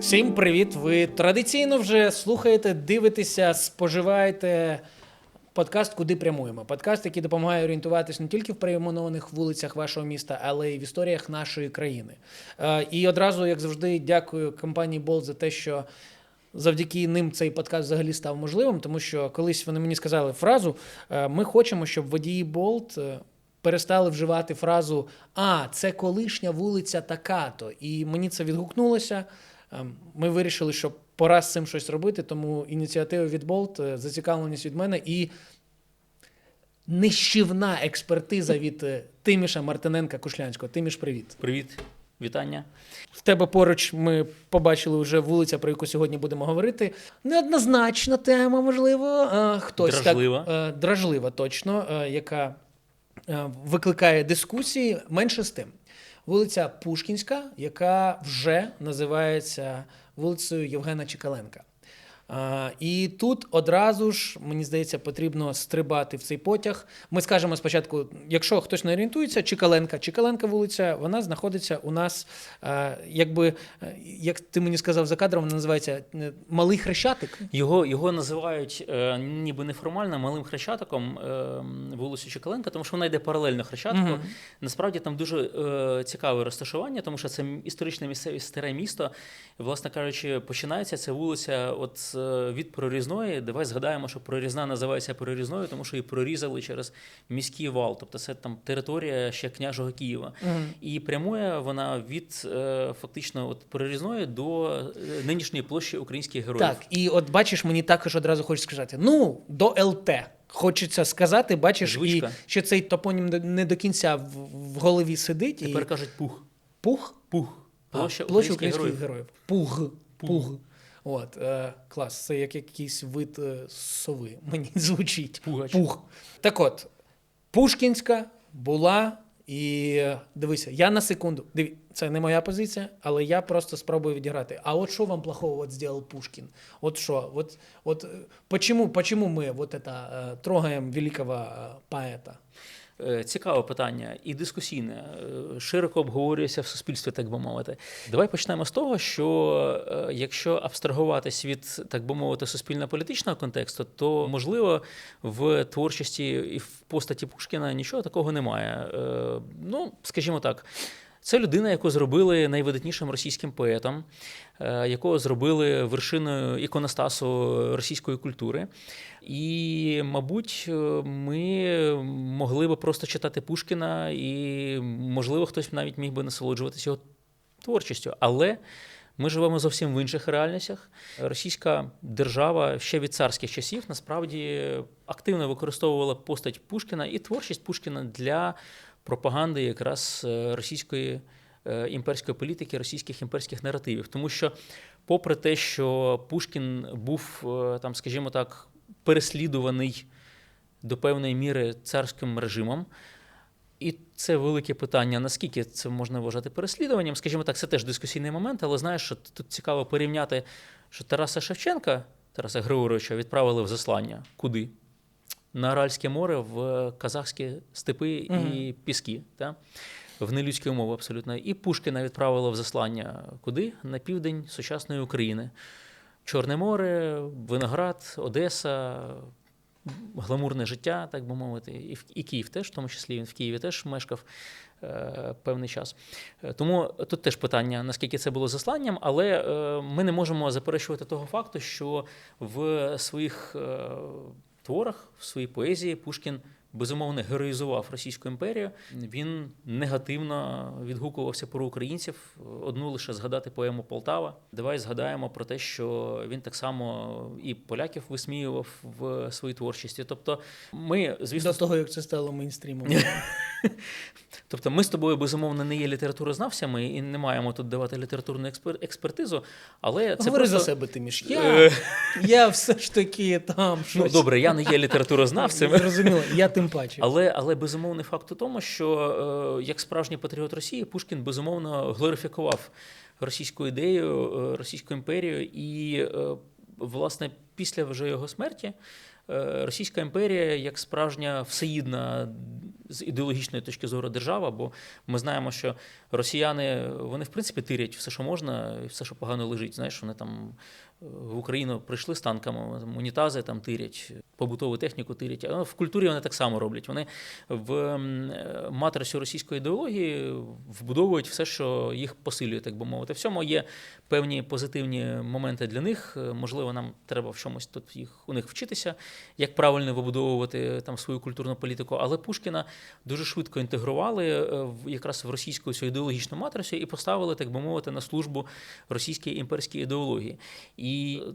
Всім привіт! Ви традиційно вже слухаєте, дивитеся, споживаєте подкаст Куди прямуємо. Подкаст, який допомагає орієнтуватись не тільки в перейменованих вулицях вашого міста, але й в історіях нашої країни. Е, І одразу, як завжди, дякую компанії Bolt за те, що. Завдяки ним цей подкаст взагалі став можливим, тому що колись вони мені сказали фразу: е, ми хочемо, щоб водії Болт е, перестали вживати фразу А, це колишня вулиця така-то. І мені це відгукнулося. Е, Ми вирішили, що пора з цим щось робити, тому ініціатива від Болт, е, зацікавленість від мене і нищівна експертиза від Тиміша Мартиненка Кушлянського. Тиміш, привіт. Привіт, вітання. В тебе поруч ми побачили вже вулиця, про яку сьогодні будемо говорити. Неоднозначна тема, можливо. е, Хтось Дражлива. так е, дражлива, точно, е, яка е, викликає дискусії. Менше з тим. Вулиця Пушкінська, яка вже називається вулицею Євгена Чекаленка. І тут одразу ж, мені здається, потрібно стрибати в цей потяг. Ми скажемо спочатку, якщо хтось не орієнтується, Чекаленка. Чекаленка вулиця, вона знаходиться у нас, якби, е, як ти мені сказав за кадром, вона називається е, Малий Хрещатик. Його, його називають е, ніби неформально малим хрещатиком е, вулицю Чекаленка, тому що вона йде паралельно хрещатику. Мгм. Насправді там дуже е, цікаве розташування, тому що це історичне місцеве старе місто. Власне кажучи, починається ця вулиця от від прорізної. Давай згадаємо, що прорізна називається прорізною, тому що її прорізали через міський вал. Тобто це там територія ще княжого Києва. І прямує вона від е, фактично от прорізної до е, нинішньої площі українських героїв. Так, і от бачиш, мені також одразу хочеться сказати: ну, до ЛТ. Хочеться сказати, бачиш, Звичка. і що цей топонім не до кінця в, в голові сидить. Тепер і... кажуть пух. Пух? Пух. Площа, Площа, площа українських українських героїв. героїв. Пуг. Пуг. От, е, клас, це як якийсь вид е, сови. Мені звучить. Пугач. Пуг. Так от, Пушкінська була. І дивися, я на секунду. Диві, це не моя позиція, але я просто спробую відіграти. А от що вам плохого от зробив Пушкін? От що? От, от е, почему, почему ми вот это, е, трогаємо великого е, поета? Е, Цікаве питання і дискусійне, е, широко обговорюється в суспільстві, так би мовити. Давай почнемо з того, що е, якщо абстрагуватись від, так би мовити, суспільно-політичного контексту, то можливо в творчості і в постаті Пушкіна нічого такого немає. Ну, скажімо так. Це людина, яку зробили найвидатнішим російським поетом, е, якого зробили вершиною іконостасу російської культури. І, мабуть, е, ми могли би просто читати Пушкіна, і, можливо, хтось навіть міг би насолоджуватися його творчістю. Але ми живемо зовсім в інших реальностях. Російська держава ще від царських часів насправді активно використовувала постать Пушкіна і творчість Пушкіна для пропаганди якраз е, російської е, імперської політики, російських імперських наративів. Тому що, попри те, що Пушкін був е, там, скажімо так, переслідуваний до певної міри царським режимом. І це велике питання, наскільки це можна вважати переслідуванням. Скажімо так, це теж дискусійний момент, але знаєш, що тут цікаво порівняти, що Тараса Шевченка, Тараса Григоровича, відправили в заслання. Куди? На Аральське море, в казахські степи і піски. Та? В нелюдські умови абсолютно. І Пушкіна відправили в заслання куди? На південь сучасної України. Чорне море, Виноград, Одеса, гламурне життя, так би мовити, і, в- і Київ теж, в тому числі він в Києві теж мешкав е, певний час. Е, Тому тут теж питання, наскільки це було засланням, але е, ми не можемо заперечувати того факту, що в своїх е, творах, в своїй поезії Пушкін. Безумовно, героїзував Російську імперію. Він негативно відгукувався про українців. Одну лише згадати поему Полтава. Давай згадаємо про те, що він так само і поляків висміював в своїй творчості. Тобто, ми, звісно, До того, як це стало мейнстрімом. Тобто, ми з тобою безумовно не є літературознавцями і не маємо тут давати літературну експер- експертизу, але це Говори просто... за себе, Тиміш. Я, Е, я все ж таки там щось. Ну, добре, я не є літературознавцем. Зрозуміло, я тим паче. Але, але безумовний факт у тому, що е, як справжній патріот Росії, Пушкін безумовно глорифікував російську ідею, е, російську імперію і, е, власне, після вже його смерті Російська імперія як справжня всеїдна з ідеологічної точки зору держава, бо ми знаємо, що росіяни вони в принципі тирять все, що можна, і все, що погано лежить. Знаєш, вони там в Україну прийшли з танками, унітази там тирять, побутову техніку тирять. А в культурі вони так само роблять. Вони в м, е, російської ідеології вбудовують все, що їх посилює, так би мовити. В цьому є певні позитивні моменти для них. Можливо, нам треба в чомусь тут їх у них вчитися, як правильно вибудовувати там свою культурну політику. Але Пушкіна дуже швидко інтегрували е, в якраз в російську цю ідеологічну матрицю і поставили, так би мовити, на службу російській імперській ідеології. І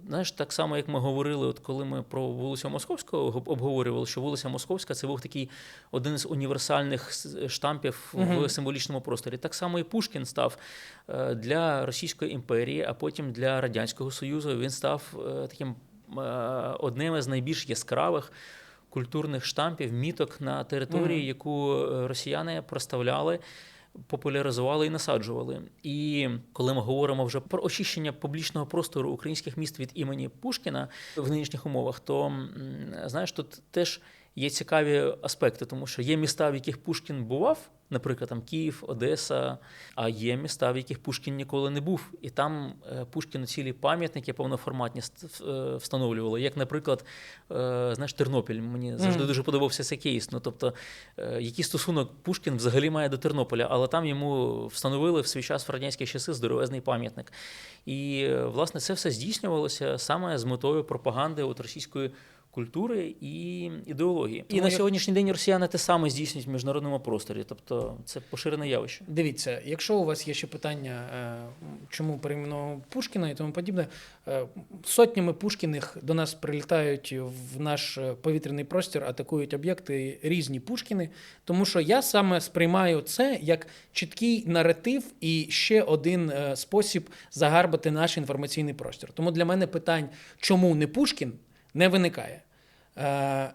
знаєш, так само як ми говорили, от коли ми про вулицю Московську об- обговорювали, що вулиця Московська це був такий один з універсальних штампів в символічному просторі. Так само і Пушкін став е, для Російської імперії, а потім для Радянського Союзу. Він став е, таким е, одним із найбільш яскравих. Культурних штампів, міток на території, Мгм. яку росіяни проставляли, популяризували і насаджували. І коли ми говоримо вже про очищення публічного простору українських міст від імені Пушкіна в нинішніх умовах, то знаєш, тут теж є цікаві аспекти, тому що є міста, в яких Пушкін бував, наприклад, там Київ, Одеса, а є міста, в яких Пушкін ніколи не був. І там е, Пушкіну цілі пам'ятники повноформатні е, встановлювали. Як, наприклад, е, знаєш, Тернопіль. Мені завжди Мгм. дуже подобався цей кейс. Ну, тобто, який стосунок Пушкін взагалі має до Тернополя, але там йому встановили в свій час в радянські часи здоровезний пам'ятник. І, власне, це все здійснювалося саме з метою пропаганди от російської культури і ідеології. І Тому на як- сьогоднішній день росіяни те саме здійснюють в міжнародному просторі. Тобто це поширене явище. Дивіться, якщо у вас є ще питання, е, чому перейменував Пушкіна і тому подібне, е, сотнями Пушкіних до нас прилітають в наш е, повітряний простір, атакують об'єкти різні Пушкіни. Тому що я саме сприймаю це як чіткий наратив і ще один спосіб загарбати наш інформаційний простір. Тому для мене питань, чому не Пушкін, не виникає. Е,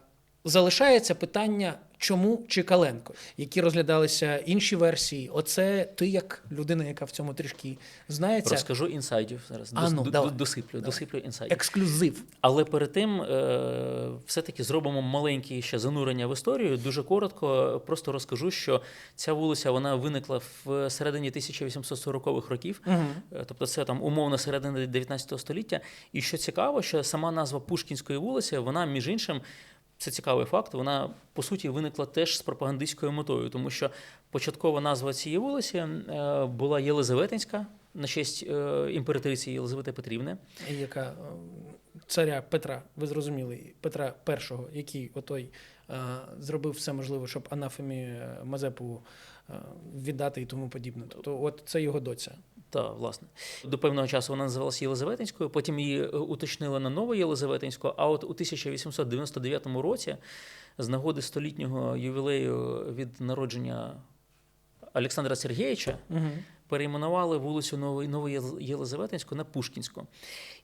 Залишається питання, чому Чикаленко, які розглядалися інші версії. Оце ти, як людина, яка в цьому трішки знається, Розкажу інсайдів зараз. А, ну, давай. досиплю, Давай. досиплю інсайдів. ексклюзив. Але перед тим е, все-таки зробимо маленьке ще занурення в історію. Дуже коротко, просто розкажу, що ця вулиця вона виникла в середині 1840-х років. Угу. Тобто це там умовно середина 19 століття. І що цікаво, що сама назва Пушкінської вулиці, вона, між іншим, це цікавий факт. Вона по суті виникла теж з пропагандистською метою, тому що початкова назва цієї вулиці е, була Єлизаветинська на честь е, імператриці Єлизавети Петрівни. Яка е, царя Петра, ви зрозуміли, Петра І, який отой зробив все можливе, щоб анафемі Мазепу віддати і тому подібне. Тобто, от це його доця. Та, власне. До певного часу вона називалася Єлизаветинською, потім її е, уточнили на нову Єлизаветинську, а от у 1899 році, з нагоди столітнього ювілею від народження Олександра Сергійовича, Угу. перейменували вулицю Нову Єлизаветинську на Пушкінську.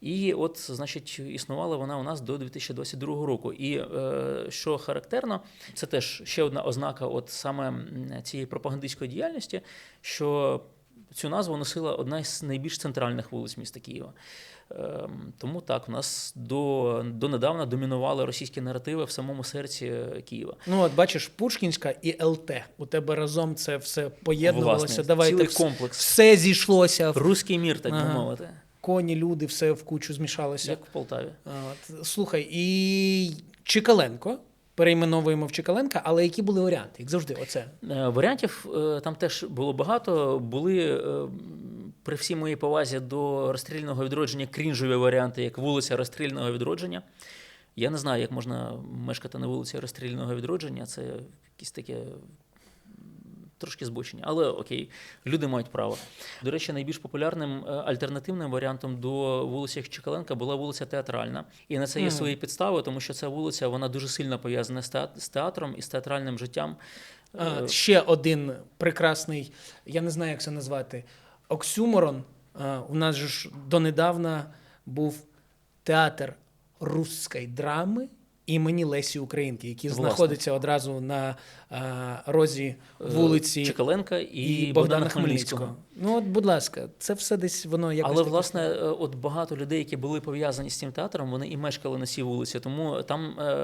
І от, значить, існувала вона у нас до 2022 року. І е, що характерно, це теж ще одна ознака от саме цієї пропагандистської діяльності, що цю назву носила одна із найбільш центральних вулиць міста Києва. Ем, Тому так, у нас до, донедавна домінували російські наративи в самому серці Києва. Ну, от бачиш, Пушкінська і ЛТ. У тебе разом це все поєднувалося. Власне, Давайте цілий вс- комплекс. все зійшлося. в Руський мір, так би Ага. мовити, Коні, люди, все в кучу змішалося. як в Полтаві. От, слухай, і Чикаленко. Перейменовуємо в Чекаленка, але які були варіанти? Як завжди, оце. Е, Варіантів е, там теж було багато. Були е, при всій моїй повазі до розстрільного відродження крінжові варіанти, як вулиця розстрільного відродження. Я не знаю, як можна мешкати на вулиці розстрільного відродження. Це якісь таке трошки збочення. Але окей, люди мають право. До речі, найбільш популярним е, альтернативним варіантом до вулиці Чекаленка була вулиця Театральна. І на це є свої підстави, тому що ця вулиця вона дуже сильно пов'язана з театром і з театральним життям. Е, ще один прекрасний, я не знаю, як це назвати, оксюморон. У нас ж донедавна був театр русської драми імені Лесі Українки, який Власне. знаходиться одразу на розі вулиці Е, Чекаленка і, і Богдана Богдана Хмельницького. Хмельницького. Ну, от, будь ласка, це все десь воно якось. Але власне, е, от багато людей, які були пов'язані з цим театром, вони і мешкали на цій вулиці. Тому там, е,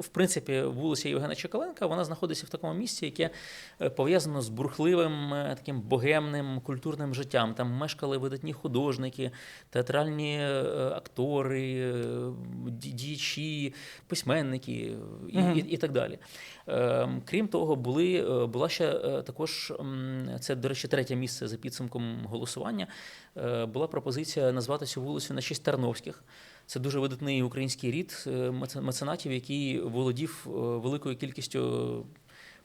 в принципі, вулиця Євгена Чекаленка, вона знаходиться в такому місці, яке е, пов'язано з бурхливим, е, таким богемним культурним життям. Там мешкали видатні художники, театральні е, актори, е, діячі, письменники і, Мгм. і, і так далі. Е, Крім того, були, е, була ще е, також це, до речі, третє місце за підсумком голосування. е, Була пропозиція назвати цю вулицю на честь Тарновських. Це дуже видатний український рід меценатів, який володів великою кількістю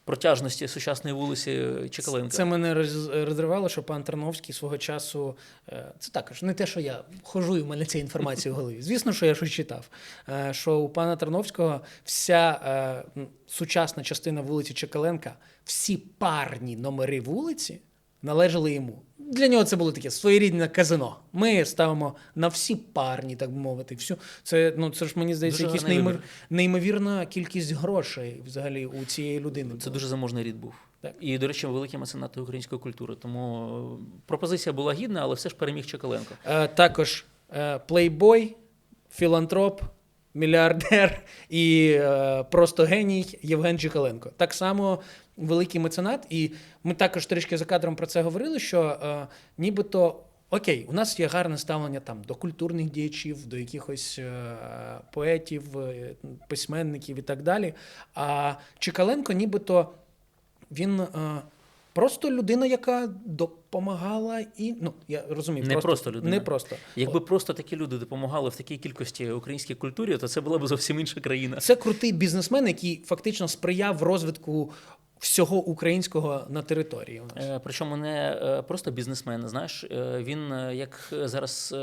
протяжності сучасної вулиці Чекаленка. Це мене роз- розривало, що пан Тарновський свого часу. е, Це також не те, що я хожу, і в мене ця інформація в голові. Звісно, що я щось читав. е, Що у пана Тарновського вся е, сучасна частина вулиці Чекаленка, всі парні номери вулиці належали йому. Для нього це було таке своєрідне казино. Ми ставимо на всі парні, так би мовити. Всю це ну це ж мені здається, Дуже якась гарний неймов- вибір. неймовірна кількість грошей взагалі у цієї людини. Це була. дуже заможний рід був. Так. І, до речі, великі меценати української культури. Тому е, пропозиція була гідна, але все ж переміг Чекаленко. Е, також е, плейбой, філантроп, мільярдер і е, просто геній Євген Чикаленко. Так само великий меценат. І ми також трішки за кадром про це говорили, що е, нібито. Окей, у нас є гарне ставлення там до культурних діячів, до якихось е, поетів, е, письменників і так далі. А Чикаленко, нібито він е, просто людина, яка допомагала і ну я розумію, Не просто людина. Не просто Якби просто такі люди допомагали в такій кількості українській культурі, то це була б зовсім інша країна. Це крутий бізнесмен, який фактично сприяв розвитку всього українського на території. У нас. Е, Причому не е, просто бізнесмен. Знаєш, е, він, як зараз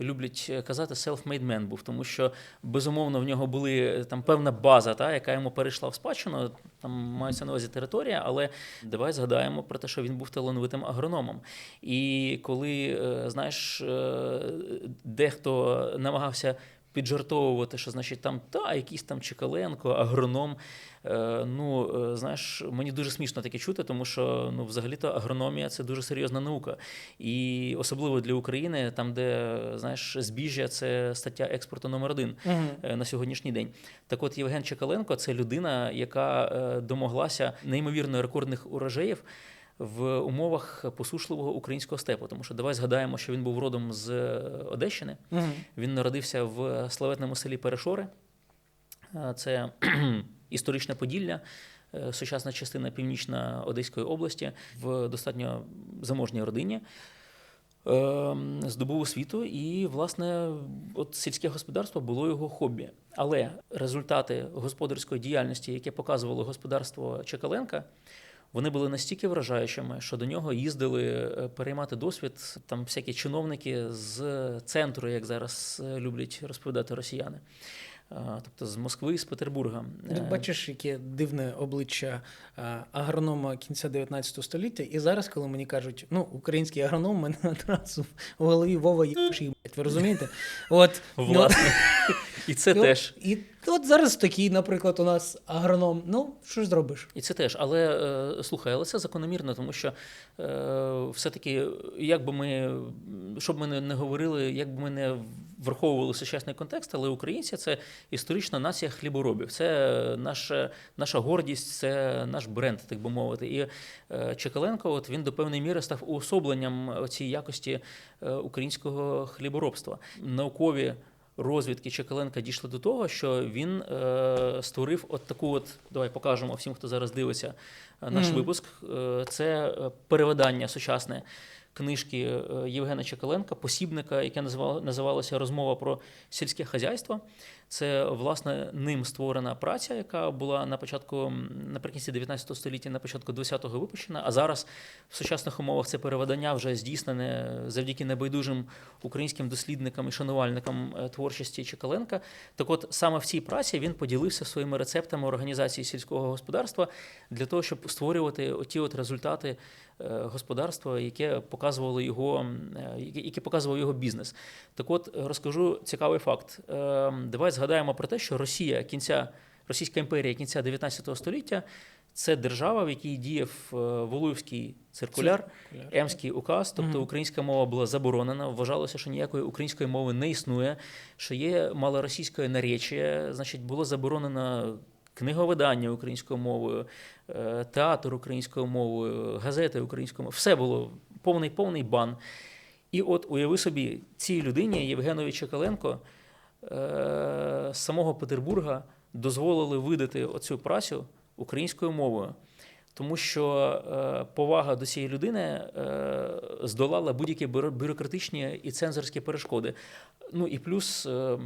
люблять казати, self-made man був, тому що безумовно в нього були там певна база, та, яка йому перейшла в спадщину. Там мається на увазі територія, але давай згадаємо про те, що він був талановитим агрономом. І коли знаєш, дехто намагався. Піджартовувати, що значить там та якийсь там Чекаленко, агроном. Е, ну, е, знаєш, мені дуже смішно таке чути, тому що ну, взагалі-то агрономія це дуже серйозна наука. І особливо для України, там, де знаєш, збіжжя це стаття експорту номер один е, на сьогоднішній день. Так от Євген Чекаленко це людина, яка е, домоглася неймовірно рекордних урожаїв. В умовах посушливого українського степу, тому що давай згадаємо, що він був родом з е, Одещини. Мгм. Він народився в славетному селі Перешори. Е, Це історичне Поділля, е, сучасна частина північна Одеської області в достатньо заможній родині. Е, Здобув освіту, і, власне, от сільське господарство було його хобі. Але результати господарської діяльності, яке показувало господарство Чекаленка, вони були настільки вражаючими, що до нього їздили е, переймати досвід там всякі чиновники з центру, як зараз е, люблять розповідати росіяни. Тобто з Москви, з Петербурга. Ти Е, бачиш, яке дивне обличчя агронома кінця 19 століття. І зараз, коли мені кажуть, ну, український агроном, мене одразу в голові Вова блядь, ви розумієте? От, ну, Власне. І це і теж. І от зараз такий, наприклад, у нас агроном. Ну, що ж зробиш? І це теж, але е, слухай, але це закономірно, тому що е, все-таки, як би ми, щоб ми не, не говорили, як би ми не враховували сучасний контекст, але українці це історична нація хліборобів. Це наша, наша гордість, це наш бренд, так би мовити. І е, Чекаленко, от він до певної міри став уособленням цієї якості е, українського хліборобства. Наукові розвідки Чекаленка дійшли до того, що він е, створив от таку от, давай покажемо всім, хто зараз дивиться е, наш mm. випуск. Е, це е, перевидання сучасне книжки Євгена Чекаленка, посібника, яке називало, називалося Розмова про сільське хазяйство. Це власне ним створена праця, яка була на початку наприкінці 19 століття, на початку 20-го випущена. А зараз в сучасних умовах це переведення вже здійснене завдяки небайдужим українським дослідникам і шанувальникам е, творчості Чекаленка. Так от саме в цій праці він поділився своїми рецептами організації сільського господарства для того, щоб створювати оті от результати е, господарства, яке показує. показували його, е, які показував його бізнес. Так от розкажу цікавий факт. Е, Давай згадаємо про те, що Росія кінця Російська імперія кінця 19 століття це держава, в якій діяв е, Волуївський циркуляр. Емський указ, тобто українська мова була заборонена. Вважалося, що ніякої української мови не існує, що є малоросійське наречія, значить, було заборонено книговидання українською мовою, е, театр українською мовою, газети українською мовою. Все було повний повний бан. І от уяви собі, цій людині Євгенові Чекаленко з самого Петербурга дозволили видати оцю працю українською мовою. Тому що е, повага до цієї людини е, здолала будь-які бюрократичні і цензорські перешкоди. Ну і плюс е,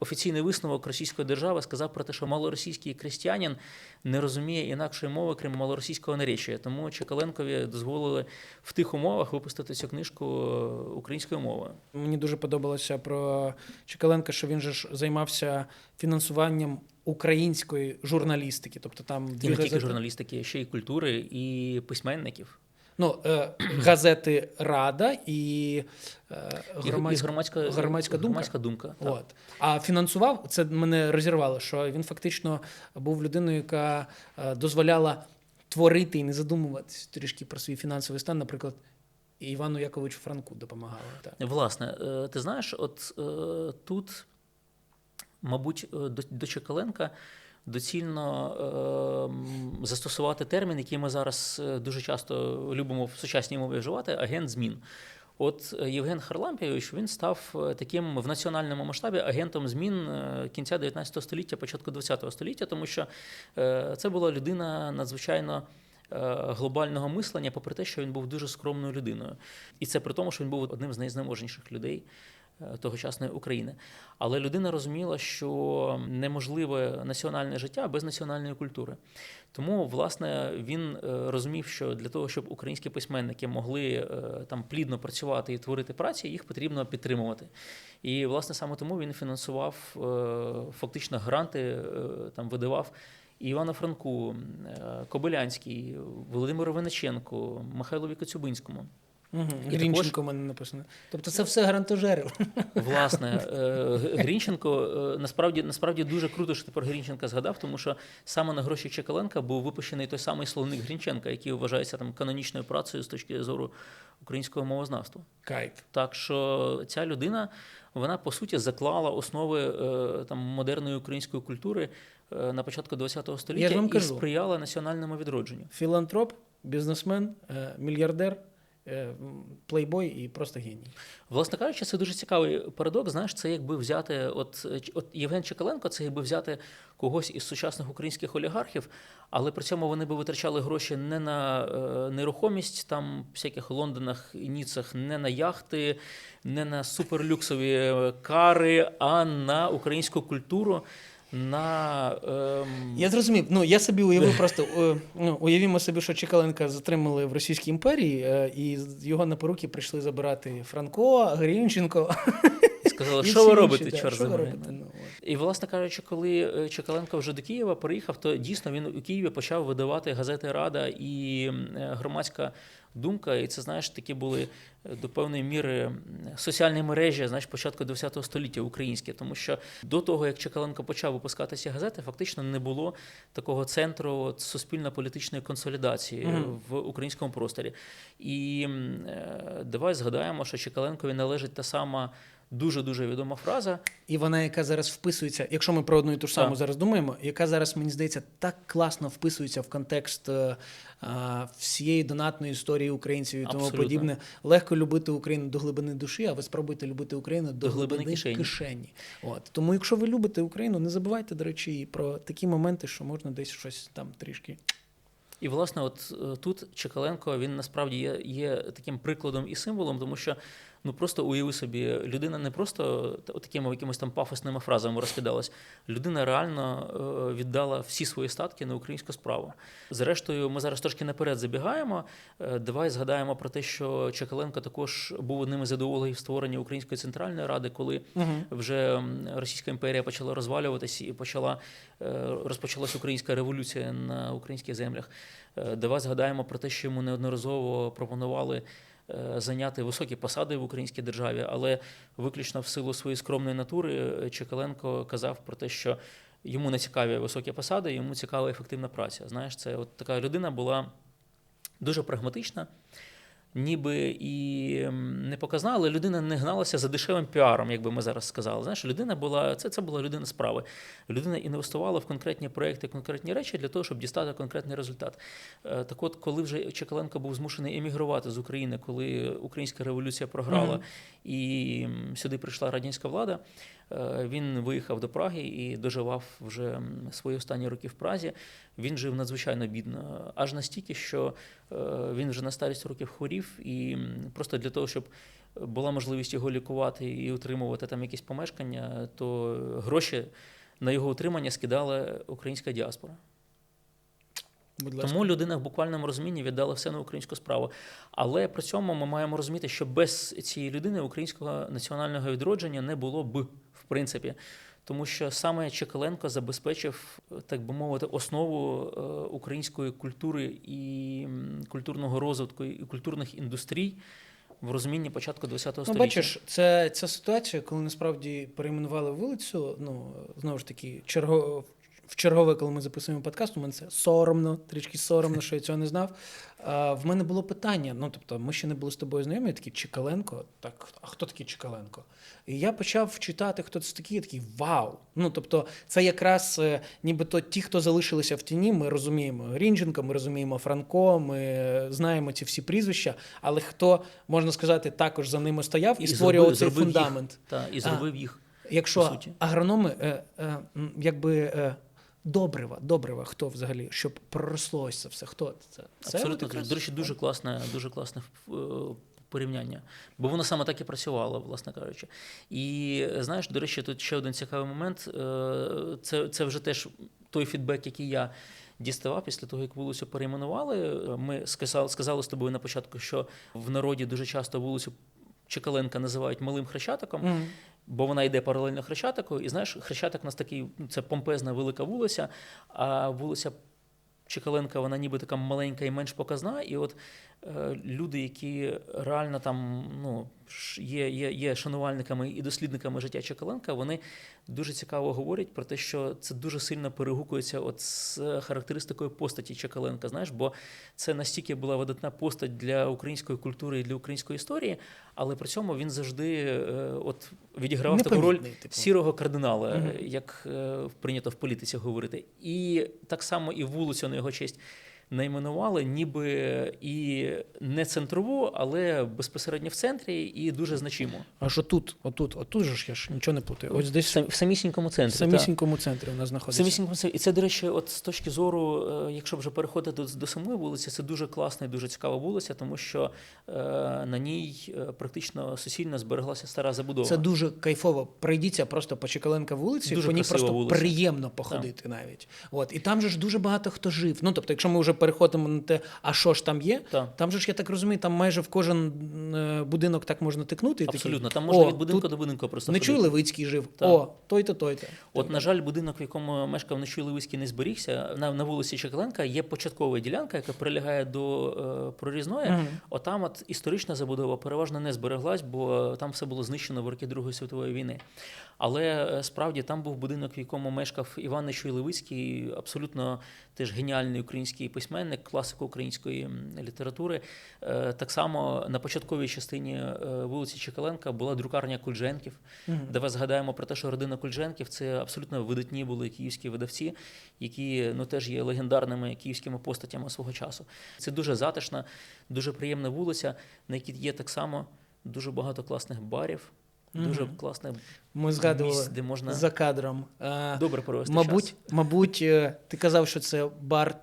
офіційний висновок російської держави сказав про те, що малоросійський крестьянин не розуміє інакшої мови, крім малоросійського наречія. Тому Чекаленкові дозволили в тих умовах випустити цю книжку е, українською мовою. Мені дуже подобалося про Чекаленка, що він же ж займався фінансуванням української журналістики. Тобто там І дві не тільки газети, журналістики, ще й культури і письменників. Ну, е, газети Рада і е, І- і громадська, громадська, думка. Громадська думка так. От. А фінансував, це мене розірвало, що він фактично був людиною, яка е, дозволяла творити і не задумуватись трішки про свій фінансовий стан, наприклад, і Івану Яковичу Франку допомагала. Так. Власне, ти знаєш, от тут, мабуть, до Чекаленка доцільно е, застосувати термін, який ми зараз е, дуже часто любимо в сучасній мові вживати агент змін. От е, Євген Харлампійович він став е, таким в національному масштабі агентом змін кінця 19 століття, початку 20 століття, тому що це була людина надзвичайно глобального мислення, попри те, що він був дуже скромною людиною. І це при тому, що він був одним з найзнеможніших людей тогочасної України. Але людина розуміла, що неможливе національне життя без національної культури. Тому, власне, він е, розумів, що для того, щоб українські письменники могли е, там плідно працювати і творити праці, їх потрібно підтримувати. І, власне, саме тому він фінансував е, фактично гранти, е, там видавав. І Івану Франку, е, Кобилянський, Володимиру Виниченку, Михайлові Коцюбинському. Угу. Грінченко у мене написано. Тобто це все грантожери. Власне, е, Грінченко е, насправді насправді дуже круто, що про Грінченка згадав, тому що саме на гроші Чекаленка був випущений той самий словник Грінченка, який вважається там канонічною працею з точки зору українського мовознавства. Кайф. Так що ця людина, вона по суті заклала основи е, там модерної української культури на початку ХХ століття вам і сприяла національному відродженню. Філантроп, бізнесмен, мільярдер, плейбой і просто геній. Власне кажучи, це дуже цікавий парадокс. Знаєш, це якби взяти, от, е, от Євген Чекаленко, це якби взяти когось із сучасних українських олігархів, але при цьому вони би витрачали гроші не на е, нерухомість, там всяких Лондонах і Ніцах, не на яхти, не на суперлюксові е, кари, а на українську культуру. На ем, Я зрозумів. Ну я собі уявив просто е, ну, уявімо собі, що Чекаленка затримали в Російській імперії, е, і його на поруки прийшли забирати Франко, Грінченко. сказали, що ви робите, чорт що ви забирай?» робите? Ну, от. І, власне кажучи, коли е, Чекаленко вже до Києва приїхав, то дійсно він у Києві почав видавати газети Рада і е, громадська думка. І це, знаєш, такі були е, до певної міри соціальні мережі, знаєш, початку ХХ століття українські. Тому що до того, як Чекаленко почав випускати ці газети, фактично не було такого центру суспільно-політичної консолідації Мгм. в українському просторі. І давай згадаємо, що Чекаленкові належить та сама. Дуже дуже відома фраза, І вона, яка зараз вписується, якщо ми про одну і ту ж саму Так. зараз думаємо, яка зараз, мені здається, так класно вписується в контекст е, а, всієї донатної історії українців і тому Абсолютно. подібне. Легко любити Україну до глибини душі, а ви спробуйте любити Україну до, До глибини глибини кишені. От тому, якщо ви любите Україну, не забувайте, до речі, і про такі моменти, що можна десь щось там трішки. І, власне, от е, тут Чекаленко він насправді є, є таким прикладом і символом, тому що ну просто уяви собі, людина не просто такими якимись там пафосними фразами розкидалась. Людина реально е, віддала всі свої статки на українську справу. Зрештою, ми зараз трошки наперед забігаємо. Е, Давай згадаємо про те, що Чекаленко також був одним із ідеологів створення Української центральної ради, коли Угу. вже Російська імперія почала розвалюватися і почала е, розпочалась українська революція на українських землях. Давай згадаємо про те, що йому неодноразово пропонували зайняти високі посади в українській державі, але виключно в силу своєї скромної натури е, Чекаленко казав про те, що йому не цікаві високі посади, йому цікава ефективна праця. Знаєш, це от така людина була дуже прагматична. Ніби і не показна, але людина не гналася за дешевим піаром, як би ми зараз сказали. Знаєш, людина була це, це була людина справи. Людина інвестувала в конкретні проекти, конкретні речі для того, щоб дістати конкретний результат. Е, Так от, коли вже Чекаленко був змушений емігрувати з України, коли українська революція програла Мгм. і сюди прийшла радянська влада, він виїхав до Праги і доживав вже свої останні роки в Празі. Він жив надзвичайно бідно, аж настільки, що е, він вже на старість років хворів, і просто для того, щоб була можливість його лікувати і утримувати там якісь помешкання, то гроші на його утримання скидала українська діаспора. Будь ласка. Тому людина в буквальному розумінні віддала все на українську справу. Але при цьому ми маємо розуміти, що без цієї людини українського національного відродження не було б, принципі. Тому що саме Чекаленко забезпечив, так би мовити, основу е, української культури і культурного розвитку і культурних індустрій в розумінні початку ХХ століття. Ну, бачиш, це ця ситуація, коли насправді перейменували вулицю. Ну знову ж таки, черго, в чергове, коли ми записуємо подкаст, у мене це соромно, трішки соромно, що я цього не знав. А, в мене було питання. Ну тобто, ми ще не були з тобою знайомі. Я такий Чекаленко. Так, а хто такий Чекаленко? І я почав читати, хто це такий. Я такий вау. Ну тобто, це якраз е, нібито ті, хто залишилися в тіні. Ми розуміємо Грінченка, ми розуміємо Франко, ми знаємо ці всі прізвища, але хто можна сказати, також за ними стояв і, І створював зробив- цей зробив їх. фундамент. Та, і зробив їх. Якщо агрономи, е, е, якби е, добрива, добрива, хто взагалі, щоб проросло ось це все? Хто це? це Абсолютно. До речі, дуже класне, дуже класне е, порівняння. Бо воно саме так і працювало, власне кажучи. І знаєш, до речі, тут ще один цікавий момент. Е, Це, це вже теж той фідбек, який я. Діставав після того, як вулицю перейменували. Ми сказали, сказали з тобою на початку, що в народі дуже часто вулицю Чекаленка називають малим хрещатиком, Мгм. Бо вона йде паралельно Хрещатику. І знаєш, Хрещатик у нас такий, ну, це помпезна велика вулиця, а вулиця Чекаленка, вона ніби така маленька і менш показна. І от люди, які реально там ну, є, є, є шанувальниками і дослідниками життя Чекаленка, вони дуже цікаво говорять про те, що це дуже сильно перегукується от з характеристикою постаті Чекаленка. Знаєш, бо це настільки була видатна постать для української культури і для української історії, але при цьому він завжди е, от відігравав таку роль типу. сірого кардинала, Мгм. як е, прийнято в політиці говорити. І так само і вулицю на його честь найменували, ніби і не центрову, але безпосередньо в центрі і дуже значимо. Аж отут, отут, отут же ж я ж нічого не плутаю. Ось десь в самісінькому в центрі. та. самісінькому центрі у нас В знаходиться. самісінькому центрі. І це, до речі, от з точки зору, е, якщо вже переходити до, до самої вулиці, це дуже класна і дуже цікава вулиця, тому що е, на ній е, практично суцільно збереглася стара забудова. Це дуже кайфово. Пройдіться просто по Чекаленка вулиці, Дуже по ній просто вулиця. приємно походити навіть. От і там же ж дуже багато хто жив. Ну тобто, якщо ми вже переходимо на те, а що ж там є, Та. там же ж я так розумію, там майже в кожен е, будинок так можна тикнути. і такий, Абсолютно, там можна «О, від будинку до будинку просто Не чуй Левицький жив. Так. О, той-то, той-то. От, на жаль, будинок, в якому мешкав Нечуй Левицький, не зберігся. На, на вулиці Чекаленка є початкова ділянка, яка прилягає до е, прорізної. Мгм. Отам от історична забудова переважно не збереглась, бо там все було знищено в роки Другої світової війни. Але е, справді там був будинок, в якому мешкав Іван Нечуй Левицький, абсолютно теж геніальний український письменник, класик української літератури. Е, Так само на початковій частині е, вулиці Чекаленка була друкарня Кульженків. Мгм. Давай згадаємо про те, що родина Кульженків це абсолютно видатні були київські видавці, які ну теж є легендарними київськими постатями свого часу. Це дуже затишна, дуже приємна вулиця, на якій є так само дуже багато класних барів, дуже угу. класне Ми згадували місць, де можна за кадром. Е, добре провести мабуть, час. мабуть, е, ти казав, що це бар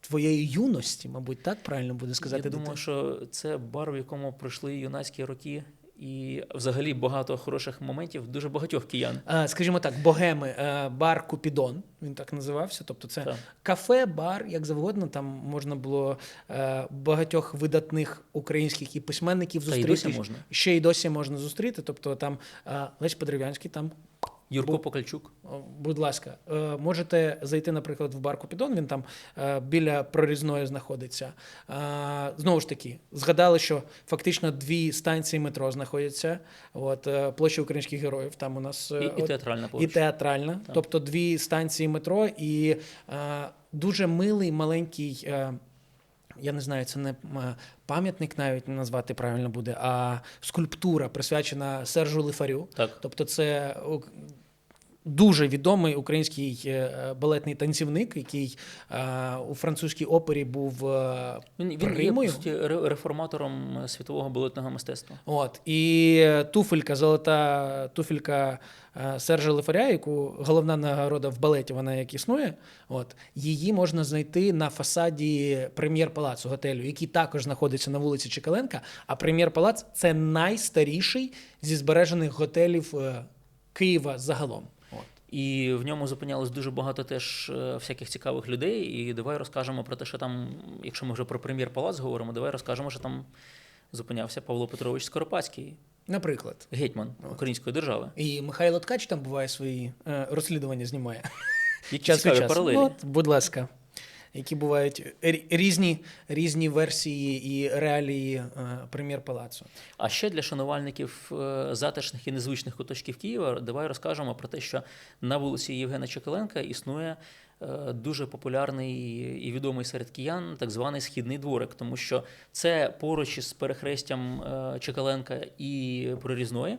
твоєї юності, мабуть, так правильно буде сказати. Я думаю, що це бар, в якому пройшли юнацькі роки, і взагалі багато хороших моментів, дуже багатьох киян. А, Скажімо так, богеми, е, бар Купідон, він так називався. Тобто це Так. кафе, бар, як завгодно. Там можна було е, багатьох видатних українських і письменників Та й зустріти. досі можна. Ще й досі можна зустріти. Тобто там е, Лесь Подривянський там Юрко Бу- Покальчук. Будь ласка, е, можете зайти, наприклад, в бар Купідон, він там е, біля прорізної знаходиться. Е, Знову ж таки, згадали, що фактично дві станції метро знаходяться. От, площа українських героїв. Там у нас І, і от- театральна і театральна, Так. тобто дві станції метро, і дуже милий маленький. Я не знаю, це не пам'ятник навіть назвати правильно буде, а скульптура присвячена Сержу Лифарю. Так. Тобто, це дуже відомий український е, балетний танцівник, який е, у французькій опері був е, Він, він є реформатором е, світового балетного мистецтва. От і туфелька, золота туфелька е, Сержа Лифаря, яку головна нагорода в балеті, вона як існує. От її можна знайти на фасаді прем'єр-палацу готелю, який також знаходиться на вулиці Чекаленка. А прем'єр-палац це найстаріший зі збережених готелів е, Києва загалом. І в ньому зупинялось дуже багато теж е, всяких цікавих людей. І давай розкажемо про те, що там, якщо ми вже про прем'єр-палац говоримо, давай розкажемо, що там зупинявся Павло Петрович Скоропадський, Наприклад. гетьман української держави. І Михайло Ткач там буває свої е, розслідування знімає. Які час цікаві часу. паралелі. От, будь ласка. Які бувають різні, різні версії і реалії е, прем'єр-палацу. А ще для шанувальників е, затишних і незвичних куточків Києва давай розкажемо про те, що на вулиці Євгена Чекаленка існує е, дуже популярний і відомий серед киян так званий східний дворик, тому що це поруч із перехрестям Чекаленка і Прорізної.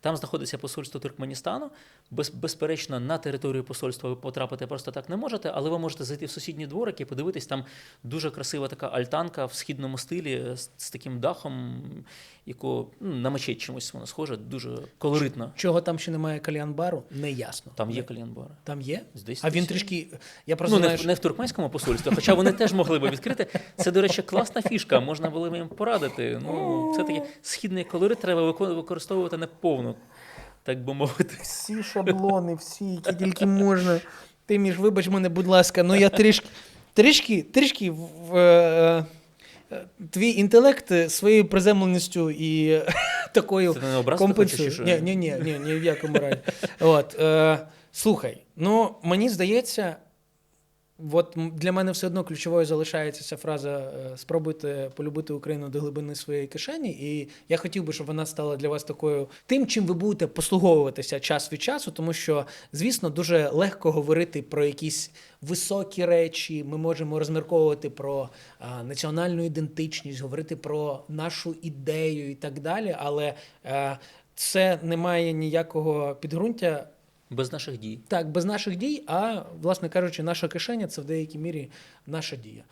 Там знаходиться посольство Туркменістану. Без, безперечно, на територію посольства ви потрапити просто так не можете, але ви можете зайти в сусідній дворик і подивитись, там дуже красива така альтанка в східному стилі з, з таким дахом, яку ну, на мечеть чимось воно схоже, дуже колоритно. Чого там ще немає кальян-бару, не ясно. Там є кальянбари. Там є? Здається, А він трішки. Я просто Ну, не, знаю, в- що- не в туркменському посольстві, хоча вони теж могли би відкрити. Це, до речі, класна фішка. Можна було б їм порадити. Ну, все-таки східний колорит треба використовувати не повну, так би мовити. всі шаблони, всі, які тільки можна. Ти між, вибач мене, будь ласка, ну я трішки, трішки, трішки в, е, е, твій інтелект своєю приземленістю і е, такою Це не образити компенсує. хочеш, чи Ні, ні, ні, ні, ні в якому разі. От, е, слухай, ну мені здається, от для мене все одно ключовою залишається ця фраза е, спробуйте полюбити Україну до глибини своєї кишені. І я хотів би, щоб вона стала для вас такою тим, чим ви будете послуговуватися час від часу, тому що, звісно, дуже легко говорити про якісь високі речі. Ми можемо розмірковувати про національну ідентичність, говорити про нашу ідею і так далі. Але е, це не має ніякого підґрунтя Без наших дій. так, без наших дій, а власне кажучи, наша кишеня це в деякій мірі наша дія.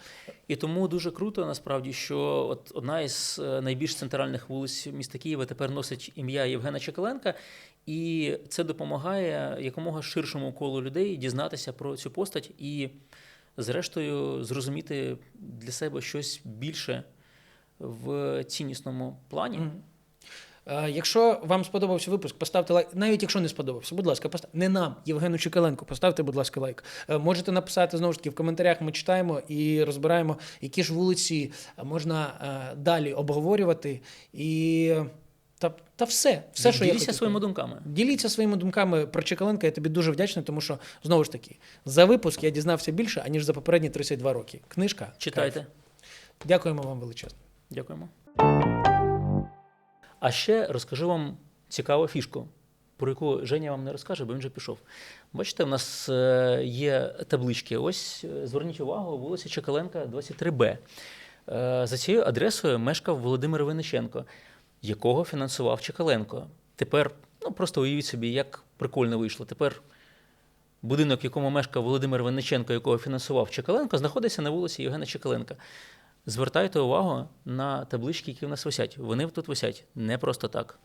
І тому дуже круто насправді, що от одна із е, найбільш центральних вулиць міста Києва тепер носить ім'я Євгена Чекаленка, і це допомагає якомога ширшому колу людей дізнатися про цю постать і, зрештою, зрозуміти для себе щось більше в ціннісному плані. Мгм. Е, Якщо вам сподобався випуск, поставте лайк. Навіть якщо не сподобався, будь ласка, постав... не нам, Євгену Чекаленку, поставте, будь ласка, лайк. Е, Можете написати знову ж таки в коментарях. Ми читаємо і розбираємо, які ж вулиці е, можна е, далі обговорювати. І та, та все, все, що я Діліться своїми думками. Діліться своїми думками про Чекаленка. Я тобі дуже вдячний, тому що знову ж таки за випуск я дізнався більше, аніж за попередні 32 роки. Книжка. Читайте. кайф. Дякуємо вам величезно. Дякуємо. А ще розкажу вам цікаву фішку, про яку Женя вам не розкаже, бо він вже пішов. Бачите, у нас е, є таблички. Ось е, зверніть увагу, вулиця Чекаленка, 23Б. Е, За цією адресою мешкав Володимир Винниченко, якого фінансував Чекаленко. Тепер, ну просто уявіть собі, як прикольно вийшло. Тепер будинок, в якому мешкав Володимир Винниченко, якого фінансував Чекаленко, знаходиться на вулиці Євгена Чекаленка. Звертайте увагу на таблички, які в нас висять. Вони тут висять не просто так.